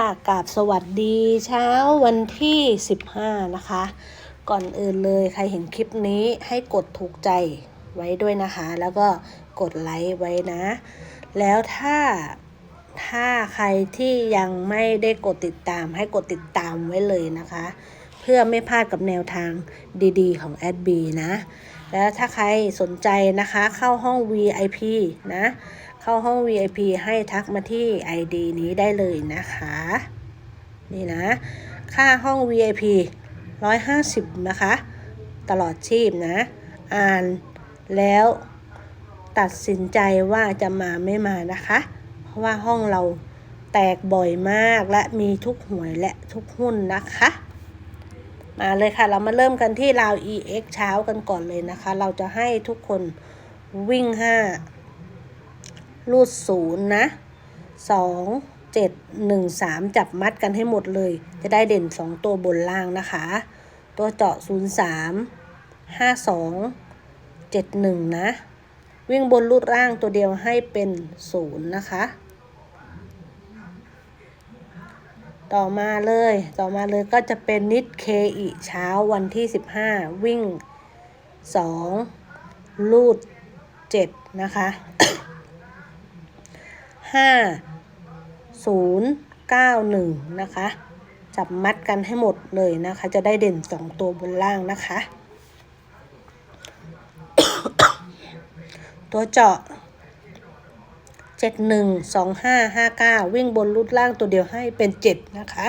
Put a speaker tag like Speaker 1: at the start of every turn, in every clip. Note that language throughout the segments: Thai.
Speaker 1: ค่ะกราบสวัสดีเช้าวันที่ 15 นะคะ ก่อนอื่นเลยใครเห็นคลิปนี้ให้กดถูกใจไว้ด้วยนะคะ แล้วก็กดไลค์ไว้นะ แล้วถ้าถ้าใครที่ยังไม่ได้กดติดตาม ให้กดติดตามไว้เลยนะคะ เพื่อไม่พลาดกับแนวทางดีๆ ของแอดบีนะ แล้วถ้าใครสนใจนะคะเข้าห้อง VIP นะ เข้าห้อง VIP ให้ทักมาที่ ID นี้ได้เลยนะคะ นี่นะ ค่าห้อง VIP 150 นะคะ ตลอดชีพนะ อ่านแล้วตัดสินใจว่าจะมาไม่มานะคะ เพราะว่าห้องเราแตกบ่อยมากและมีทุกหวยและทุกหุ้นนะคะ มาเลยค่ะ เรามาเริ่มกันที่ราว EX เช้ากันก่อนเลยนะคะ เราจะให้ทุกคนวิ่ง5รูดศูนย์นะสองเจ็ดหนึ่งสามจับมัดกันให้หมดเลย จะได้เด่นสองตัวบนล่างนะคะ ตัวเจาะศูนย์สามห้าสองเจ็ดหนึ่งนะ วิ่งบนรูดร่างตัวเดียวให้เป็นศูนย์นะคะ ต่อมาเลย ต่อมาเลยก็จะเป็นนิดเคอีเช้าวันที่ 15 วิ่ง 2 ลูด 7 นะคะ 5 0 9 1 นะคะ จับมัดกันให้หมดเลยนะคะ จะได้เด่น 2 ตัวบนล่างนะคะ ตัวเจาะ เจ็ดหนึ่งสองห้าห้าเก้าวิ่งบนรูดล่างตัวเดียวให้เป็นเจ็ดนะคะ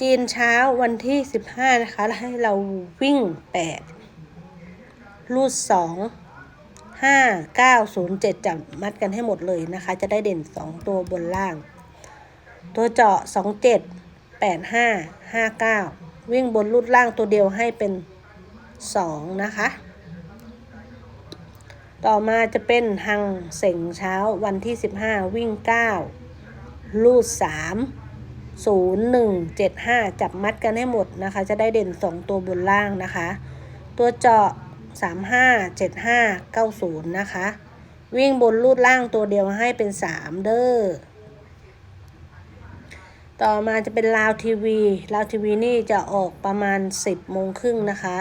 Speaker 1: จีนเช้าวันที่สิบห้านะคะให้เราวิ่งแปดรูดสองห้าเก้าศูนย์เจ็ดจับมัดกันให้หมดเลยนะคะ จะได้เด่นสองตัวบนล่าง ตัวเจาะสองเจ็ดแปดห้าห้าเก้าวิ่งบนรูดล่างตัวเดียวให้เป็น สองนะคะ ต่อมาจะเป็นหังเสงเช้าวันที่ 15 วิ่ง 9 ลูด 3 0 1 7 5 จับมัดกันให้หมดนะคะ จะได้เด่น 2 ตัวบนล่างนะคะ ตัวเจาะ 35 75 90 นะคะ วิ่งบนลูดล่างตัวเดียวให้เป็น 3 เด้อต่อมาจะเป็นลาวทีวีลาวทีวีนี่จะออกประมาณ 10โมงครึ่งนะคะ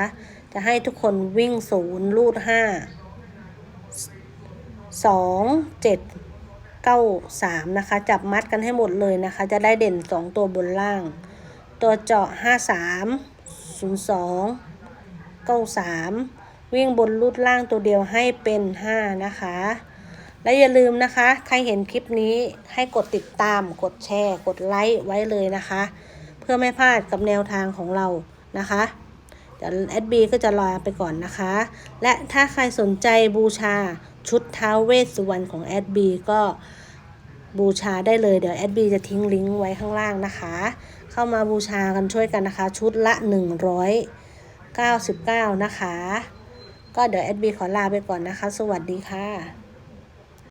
Speaker 1: จะให้ทุกคนวิ่งศูนย์ลูดห้าสองเจ็ดเก้าสามนะคะ จับมัดกันให้หมดเลยนะคะ จะได้เด่นสองตัวบนล่าง ตัวเจาะห้าสามศูนย์สองเก้าสามวิ่งบนลูดล่างตัวเดียวให้เป็นห้านะคะ และอย่าลืมนะคะ ใครเห็นคลิปนี้ให้กดติดตามกดแชร์ กดไลค์ไว้เลยนะคะ เพื่อไม่พลาดกับแนวทางของเรานะคะ เดี๋ยวแอดบีก็จะลาไปก่อนนะคะ และถ้าใครสนใจบูชาชุดท้าวเวสสุวรรณของแอดบีก็บูชาได้เลยเดี๋ยวแอดบีจะทิ้งลิงก์ไว้ข้างล่างนะคะ เข้ามาบูชากันช่วยกันนะคะ ชุดละ 199 นะคะ ก็เดี๋ยวแอดบีขอลาไปก่อนนะคะ สวัสดีค่ะ